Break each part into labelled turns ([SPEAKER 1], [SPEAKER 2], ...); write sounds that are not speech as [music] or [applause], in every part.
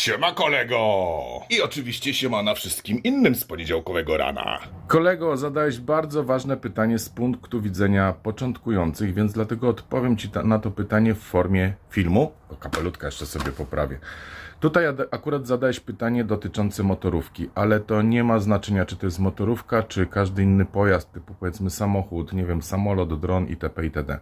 [SPEAKER 1] Siema kolego! I oczywiście siema na wszystkim innym z poniedziałkowego rana. Kolego, zadałeś bardzo ważne pytanie z punktu widzenia początkujących, więc dlatego odpowiem Ci na to pytanie w formie filmu. O, kapelutka jeszcze sobie poprawię. Tutaj akurat zadałeś pytanie dotyczące motorówki, ale to nie ma znaczenia, czy to jest motorówka, czy każdy inny pojazd, typu powiedzmy samochód, nie wiem, samolot, dron itp. itd.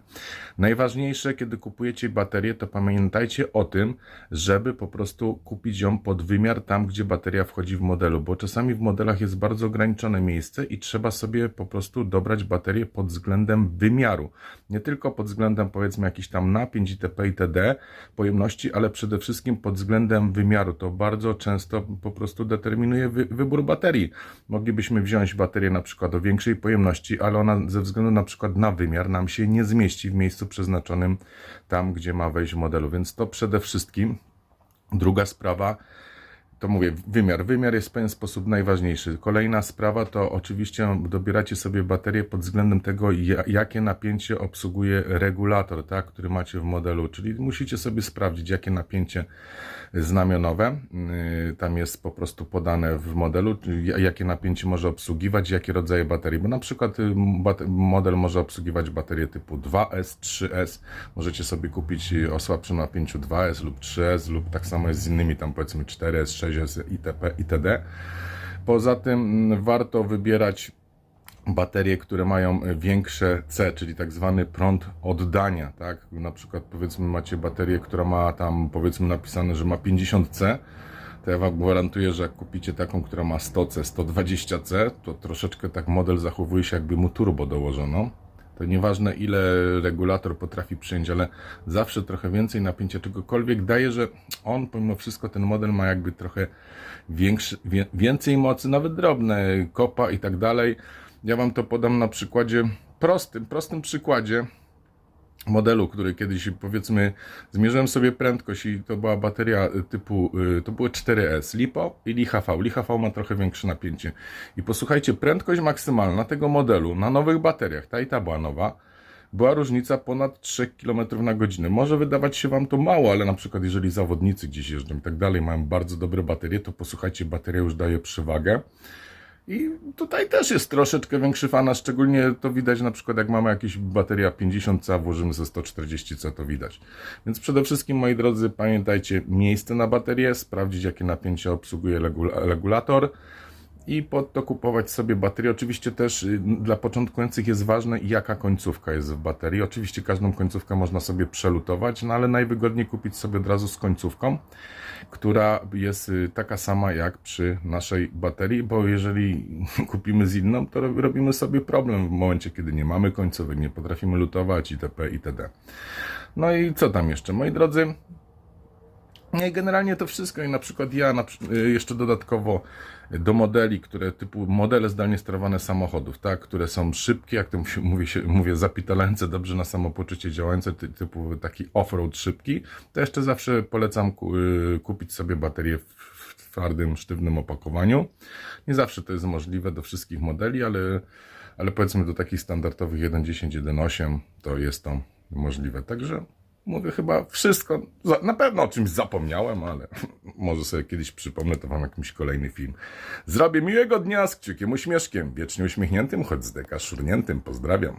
[SPEAKER 1] Najważniejsze, kiedy kupujecie baterię, to pamiętajcie o tym, żeby po prostu kupić ją pod wymiar tam, gdzie bateria wchodzi w modelu, bo czasami w modelach jest bardzo ograniczone miejsce i trzeba sobie po prostu dobrać baterię pod względem wymiaru. Nie tylko pod względem powiedzmy jakichś tam napięć itp. itd. pojemności, ale przede wszystkim pod względem wymiaru. To bardzo często po prostu determinuje wy, wybór baterii. Moglibyśmy wziąć baterię na przykład o większej pojemności, ale ona ze względu na przykład na wymiar nam się nie zmieści w miejscu przeznaczonym tam, gdzie ma wejść w modelu. Więc to przede wszystkim. Druga sprawa, to mówię, wymiar. Wymiar jest w pewien sposób najważniejszy. Kolejna sprawa to oczywiście dobieracie sobie baterię pod względem tego, ja- jakie napięcie obsługuje regulator, tak, który macie w modelu. Czyli musicie sobie sprawdzić, jakie napięcie znamionowe yy, tam jest po prostu podane w modelu, jakie napięcie może obsługiwać, jakie rodzaje baterii. Bo na przykład y, model może obsługiwać baterie typu 2S, 3S. Możecie sobie kupić y, o słabszym napięciu 2S lub 3S, lub tak samo jest z innymi, tam powiedzmy 4S, 6S itp. itd. Poza tym mm, warto wybierać baterie, które mają większe C, czyli tak zwany prąd oddania, tak? Na przykład powiedzmy macie baterię, która ma tam powiedzmy napisane, że ma 50C, to ja wam gwarantuję, że jak kupicie taką, która ma 100C, 120C, to troszeczkę tak model zachowuje się jakby mu turbo dołożono. To nieważne ile regulator potrafi przyjąć, ale zawsze trochę więcej napięcia czegokolwiek daje, że on pomimo wszystko ten model ma jakby trochę większy, więcej mocy, nawet drobne, kopa i tak dalej. Ja wam to podam na przykładzie prostym, prostym przykładzie modelu, który kiedyś powiedzmy zmierzyłem sobie prędkość i to była bateria y, typu, y, to były 4S, LiPo i LiHV. LiHV ma trochę większe napięcie. I posłuchajcie, prędkość maksymalna tego modelu na nowych bateriach, ta i ta była nowa, była różnica ponad 3 km na godzinę. Może wydawać się Wam to mało, ale na przykład jeżeli zawodnicy gdzieś jeżdżą i tak dalej, mają bardzo dobre baterie, to posłuchajcie, bateria już daje przewagę. I tutaj też jest troszeczkę większy fana, szczególnie to widać na przykład jak mamy jakieś bateria 50C, a włożymy ze 140C, to widać. Więc przede wszystkim, moi drodzy, pamiętajcie miejsce na baterię, sprawdzić jakie napięcie obsługuje regula- regulator i pod to kupować sobie baterię. Oczywiście też y, dla początkujących jest ważne, jaka końcówka jest w baterii. Oczywiście każdą końcówkę można sobie przelutować, no ale najwygodniej kupić sobie od razu z końcówką, która jest y, taka sama jak przy naszej baterii, bo jeżeli [laughs] kupimy z inną, to ro- robimy sobie problem w momencie, kiedy nie mamy końcówek, nie potrafimy lutować itp. itd. No i co tam jeszcze? Moi drodzy, generalnie to wszystko i na przykład ja na, y, jeszcze dodatkowo do modeli, które typu modele zdalnie sterowane samochodów, tak, które są szybkie, jak to mówię, się, mówię zapitalające dobrze na samopoczucie działające, ty, typu taki off-road szybki, to jeszcze zawsze polecam y, kupić sobie baterię w, w twardym, sztywnym opakowaniu. Nie zawsze to jest możliwe do wszystkich modeli, ale, ale powiedzmy do takich standardowych 1.10, 1.8 to jest to możliwe. Także mówię chyba wszystko. Na pewno o czymś zapomniałem, ale [laughs] może sobie kiedyś przypomnę to wam jakimś kolejny film. Zrobię miłego dnia z kciukiem uśmieszkiem, wiecznie uśmiechniętym, choć z deka szurniętym. Pozdrawiam.